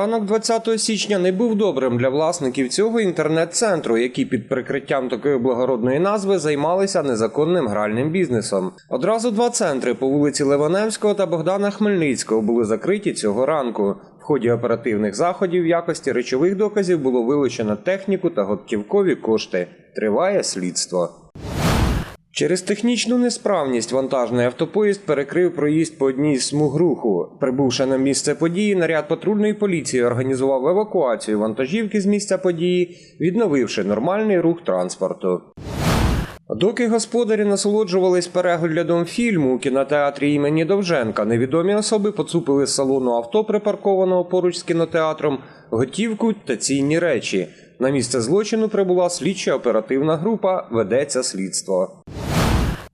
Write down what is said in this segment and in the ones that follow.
Ранок 20 січня не був добрим для власників цього інтернет-центру, які під прикриттям такої благородної назви займалися незаконним гральним бізнесом. Одразу два центри по вулиці Леваневського та Богдана Хмельницького були закриті цього ранку. В ході оперативних заходів в якості речових доказів було вилучено техніку та готівкові кошти. Триває слідство. Через технічну несправність вантажний автопоїзд перекрив проїзд по одній з смуг руху. Прибувши на місце події, наряд патрульної поліції організував евакуацію вантажівки з місця події, відновивши нормальний рух транспорту. Доки господарі насолоджувались переглядом фільму у кінотеатрі імені Довженка, невідомі особи поцупили з салону авто, припаркованого поруч з кінотеатром, готівку та цінні речі. На місце злочину прибула слідча оперативна група, ведеться слідство.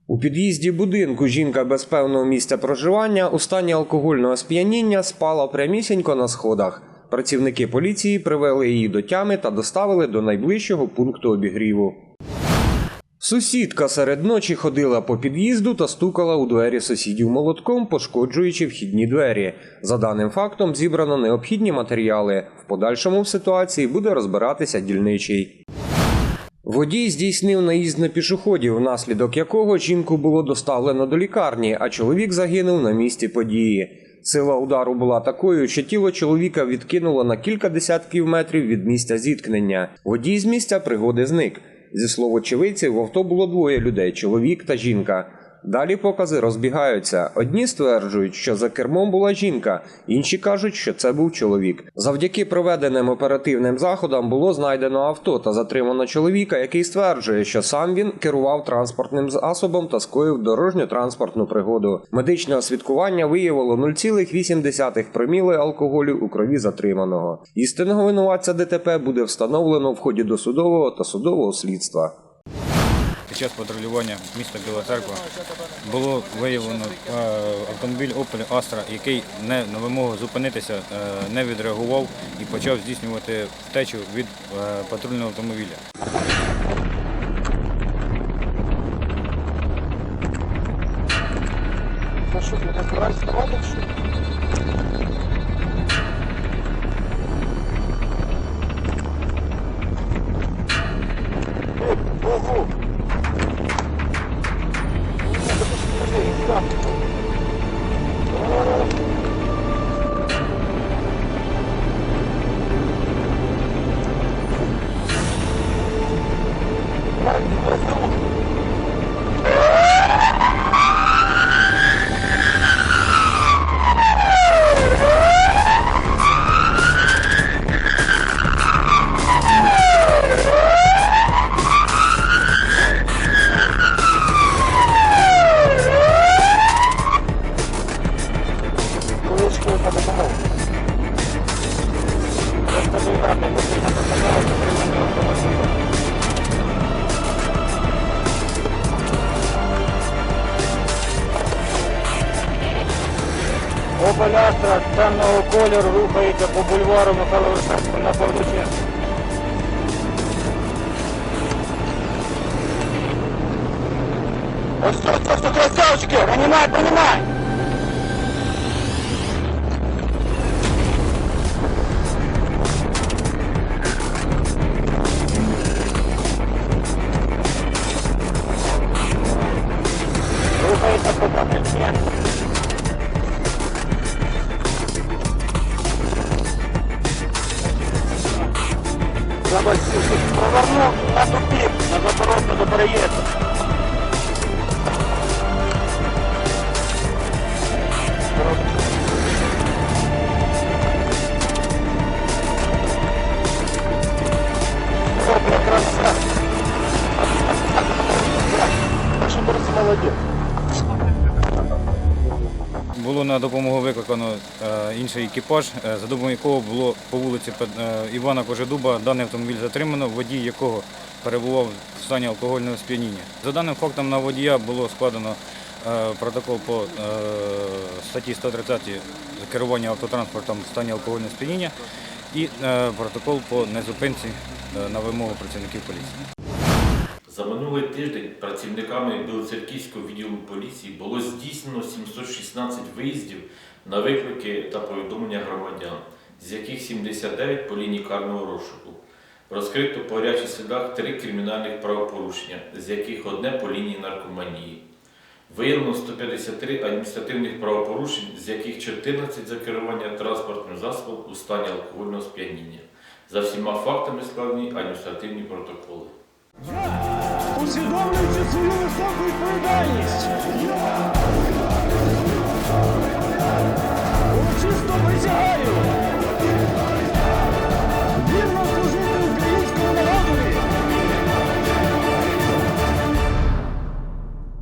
У під'їзді будинку жінка без певного місця проживання у стані алкогольного сп'яніння спала прямісінько на сходах. Працівники поліції привели її до тями та доставили до найближчого пункту обігріву. Сусідка серед ночі ходила по під'їзду та стукала у двері сусідів молотком, пошкоджуючи вхідні двері. За даним фактом зібрано необхідні матеріали. В подальшому в ситуації буде розбиратися дільничий. Водій здійснив наїзд на пішоходів, внаслідок якого жінку було доставлено до лікарні, а чоловік загинув на місці події. Сила удару була такою, що тіло чоловіка відкинуло на кілька десятків метрів від місця зіткнення. Водій з місця пригоди зник. Зі слов очевидців, в авто було двоє людей чоловік та жінка. Далі покази розбігаються. Одні стверджують, що за кермом була жінка, інші кажуть, що це був чоловік. Завдяки проведеним оперативним заходам було знайдено авто та затримано чоловіка, який стверджує, що сам він керував транспортним засобом та скоїв дорожньо-транспортну пригоду. Медичне освідкування виявило 0,8 проміли алкоголю у крові затриманого. Істинного винуватця ДТП буде встановлено в ході досудового та судового слідства. Під час патрулювання міста Біла Церква було виявлено е, автомобіль Opel Astra, який не на вимогу зупинитися е, не відреагував і почав здійснювати втечу від е, патрульного автомобіля. か。何でもそう。Опалястра темного кольору рухається по бульвару Михайла Вишневського на Павлученську. Ось ось ось ось красавчики! Понимай, понимай! давай, слушай, провернул на тупик, на заворот, на доброед. Красавчик. Наша борца молодец. Було на допомогу викликано е, інший екіпаж, е, за допомогою якого було по вулиці е, Івана Кожедуба даний автомобіль затримано, водій якого перебував в стані алкогольного сп'яніння. За даним фактом на водія було складено протокол по статті 130 керування автотранспортом в стані алкогольного сп'яніння і протокол по незупинці на вимогу працівників поліції. За минулий тиждень працівниками Білоцерківського відділу поліції було здійснено 716 виїздів на виклики та повідомлення громадян, з яких 79 по лінії карного розшуку. Розкрито по гарячих слідах три кримінальних правопорушення, з яких одне по лінії наркоманії. Виявлено 153 адміністративних правопорушень, з яких 14 за керування транспортним засобом у стані алкогольного сп'яніння. За всіма фактами складені адміністративні протоколи. Я, усвідомлюючи свою високу відповідальність.